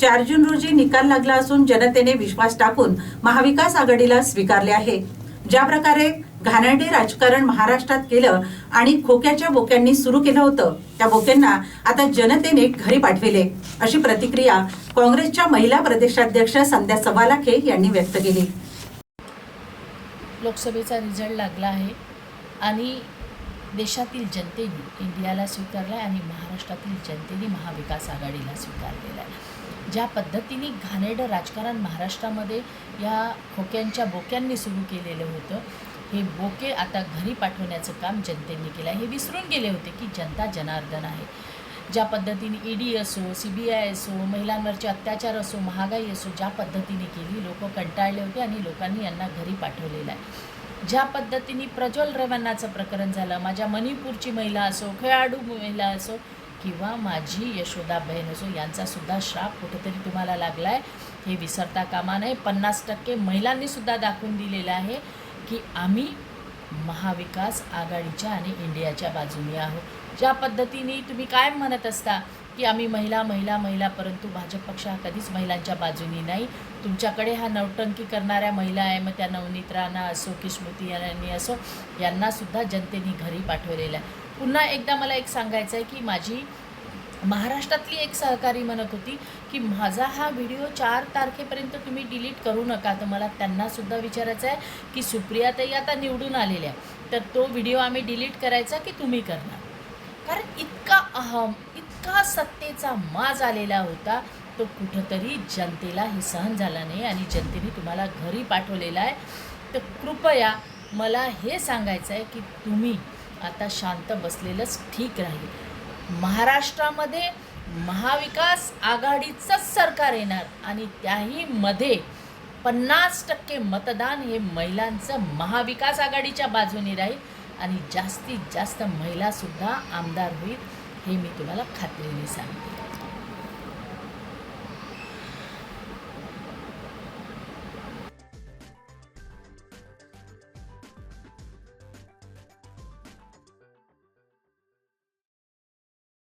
चार जून रोजी निकाल लागला असून जनतेने विश्वास टाकून महाविकास आघाडीला स्वीकारले आहे. ज्या प्रकारे घाणेरडे राजकारण महाराष्ट्रात केलं आणि खोक्याच्या बोक्यांनी सुरू केलं होतं त्या बोक्यांना आता जनतेने घरी पाठविले. अशी प्रतिक्रिया काँग्रेसच्या महिला प्रदेशाध्यक्ष संध्या सवालाखे यांनी व्यक्त केली. लोकसभेचा रिझल्ट लागला आहे आणि देशातील जनतेने इंडियाला स्वीकारला आहे आणि महाराष्ट्रातील जनतेने महाविकास आघाडीला स्वीकारलेला आहे. ज्या पद्धतीने घाणेरडं राजकारण महाराष्ट्रामध्ये या खोक्यांच्या बोक्यांनी सुरू केलेलं होतं हे बोके आता घरी पाठवण्याचं काम जनतेने केलं आहे. हे विसरून गेले होते की जनता जनार्दन आहे. ज्या पद्धतीने ई डी असो सी बी आय असो महिलांवरचे अत्याचार असो महागाई असो ज्या पद्धतीने केली लोक कंटाळले होते आणि लोकांनी यांना घरी पाठवलेलं आहे. ज्या पद्धतीने प्रज्वल रवानाचं प्रकरण झालं माझ्या मणिपूरची महिला असो खेळाडू महिला असो किंवा माझी यशोदा बहीण असो यांचासुद्धा श्राप कुठेतरी तुम्हाला लागला आहे हे विसरता कामा नये. पन्नास टक्के महिलांनीसुद्धा दाखवून दिलेलं आहे की आम्ही महाविकास आघाडीच्या आणि इंडियाच्या बाजूने आहोत. ज्या पद्धतीने तुम्ही काय म्हणत असता की आम्ही महिला महिला महिला परंतु भाजप पक्ष हा कधीच महिलांच्या बाजूनी नाही. तुमच्याकडे हा नवटंकी करणाऱ्या महिला आहे. मग त्या नवनीत राणा असो की स्मृती यांनी असो यांनासुद्धा जनतेने घरी पाठवलेलं आहे. पुन्हा एकदा मला एक सांगायचं आहे की माझी महाराष्ट्रातली एक सहकारी म्हणत होती की माझा हा व्हिडिओ चार तारखेपर्यंत तुम्ही डिलीट करू नका. तर मला त्यांनासुद्धा विचारायचं आहे की सुप्रिया ताई आता निवडून आलेल्या आहे तर तो व्हिडिओ आम्ही डिलीट करायचा की तुम्ही करणार? कारण इतका अहम इतका सत्तेचा माज आलेला होता तो कुठंतरी जनतेला हे सहन झाला नाही आणि जनतेने तुम्हाला घरी पाठवलेला आहे. तर कृपया मला हे सांगायचं आहे की तुम्ही आता शांत बसलेलंच ठीक राहील. महाराष्ट्रामध्ये महाविकास आघाडीचंच सरकार येणार आणि त्याही मध्ये पन्नास टक्के मतदान हे महिलांचं महाविकास आघाडीच्या बाजूने राहील आणि जास्तीत जास्त महिलासुद्धा आमदार होईल हे मी तुम्हाला खात्रीने सांगते.